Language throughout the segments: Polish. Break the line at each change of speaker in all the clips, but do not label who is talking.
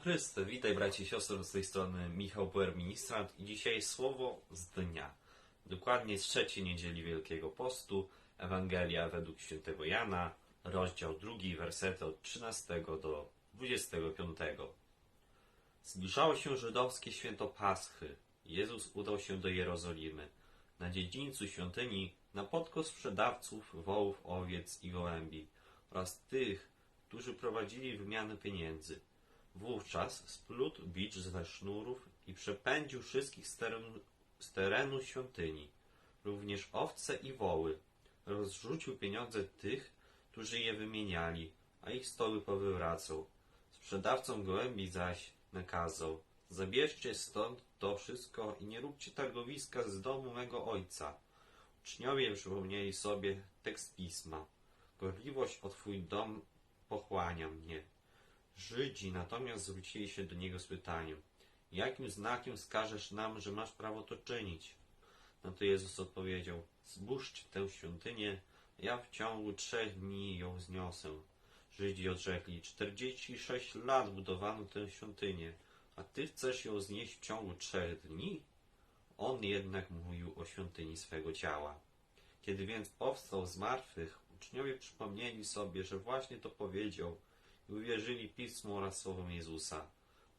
Chryste, witaj bracie i siostry, z tej strony Michał Puer, ministrant i dzisiaj słowo z dnia. Dokładnie z trzeciej niedzieli Wielkiego Postu, Ewangelia według świętego Jana, rozdział drugi, wersety od 13 do 25. Zbliżało się żydowskie święto Paschy. Jezus udał się do Jerozolimy. Na dziedzińcu świątyni napotkał sprzedawców wołów, owiec i gołębi oraz tych, którzy prowadzili wymianę pieniędzy. Wówczas splótł bicz ze sznurów i przepędził wszystkich z terenu, z terenu świątyni, również owce i woły. Rozrzucił pieniądze tych, którzy je wymieniali, a ich stoły powywracał. Sprzedawcom gołębi zaś nakazał: Zabierzcie stąd to wszystko i nie róbcie targowiska z domu mego ojca. Uczniowie przypomnieli sobie tekst pisma. Gorliwość o twój dom pochłania mnie. Żydzi natomiast zwrócili się do niego z pytaniem: Jakim znakiem skażesz nam, że masz prawo to czynić? Na to Jezus odpowiedział: Zbóżcie tę świątynię, ja w ciągu trzech dni ją zniosę. Żydzi odrzekli: Czterdzieści sześć lat budowano tę świątynię, a ty chcesz ją znieść w ciągu trzech dni? On jednak mówił o świątyni swego ciała. Kiedy więc powstał z martwych, uczniowie przypomnieli sobie, że właśnie to powiedział i uwierzyli Pismu oraz słowom Jezusa.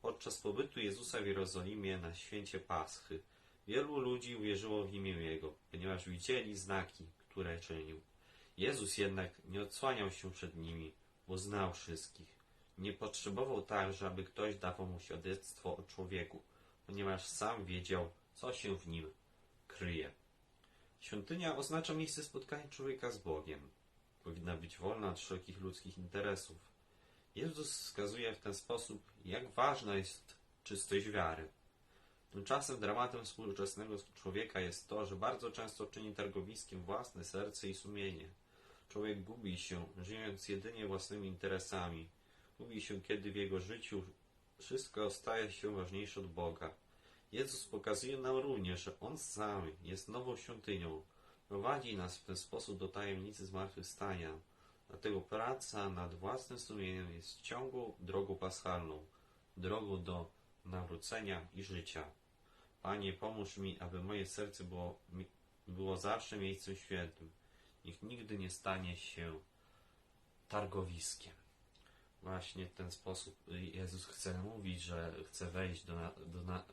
Podczas pobytu Jezusa w Jerozolimie na święcie Paschy wielu ludzi uwierzyło w imię Jego, ponieważ widzieli znaki, które czynił. Jezus jednak nie odsłaniał się przed nimi, bo znał wszystkich. Nie potrzebował także, aby ktoś dawał mu świadectwo o człowieku, ponieważ sam wiedział, co się w nim kryje. Świątynia oznacza miejsce spotkania człowieka z Bogiem. Powinna być wolna od wszelkich ludzkich interesów. Jezus wskazuje w ten sposób, jak ważna jest czystość wiary. Tymczasem dramatem współczesnego człowieka jest to, że bardzo często czyni targowiskiem własne serce i sumienie. Człowiek gubi się, żyjąc jedynie własnymi interesami. Gubi się, kiedy w jego życiu wszystko staje się ważniejsze od Boga. Jezus pokazuje nam również, że On sam jest nową świątynią. Prowadzi nas w ten sposób do tajemnicy zmartwychwstania. Dlatego praca nad własnym sumieniem jest ciągłą drogą paschalną, drogą do nawrócenia i życia. Panie, pomóż mi, aby moje serce było, było zawsze miejscem świętym. Niech nigdy nie stanie się targowiskiem. Właśnie w ten sposób Jezus chce mówić, że chce wejść do, do,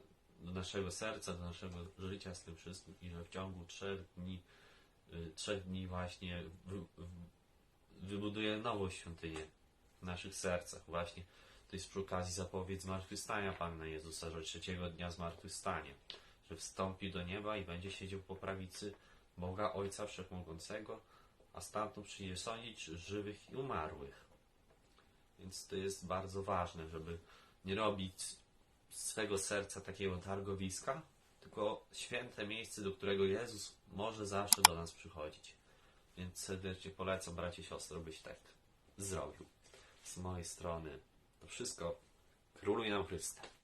do naszego serca, do naszego życia z tym wszystkim i że w ciągu trzech dni, y, trzech dni właśnie wy, wy, wybuduje nową świątynię w naszych sercach. Właśnie to jest przy okazji zapowiedź zmartwychwstania Pana Jezusa, że trzeciego dnia zmartwychwstanie, że wstąpi do nieba i będzie siedział po prawicy Boga Ojca Wszechmogącego, a stamtąd przyjdzie sądzić żywych i umarłych. Więc to jest bardzo ważne, żeby nie robić z swego serca takiego targowiska, tylko święte miejsce, do którego Jezus może zawsze do nas przychodzić. Więc serdecznie polecam, bracie i siostry, byś tak zrobił. Z mojej strony to wszystko. Króluj nam Chryste.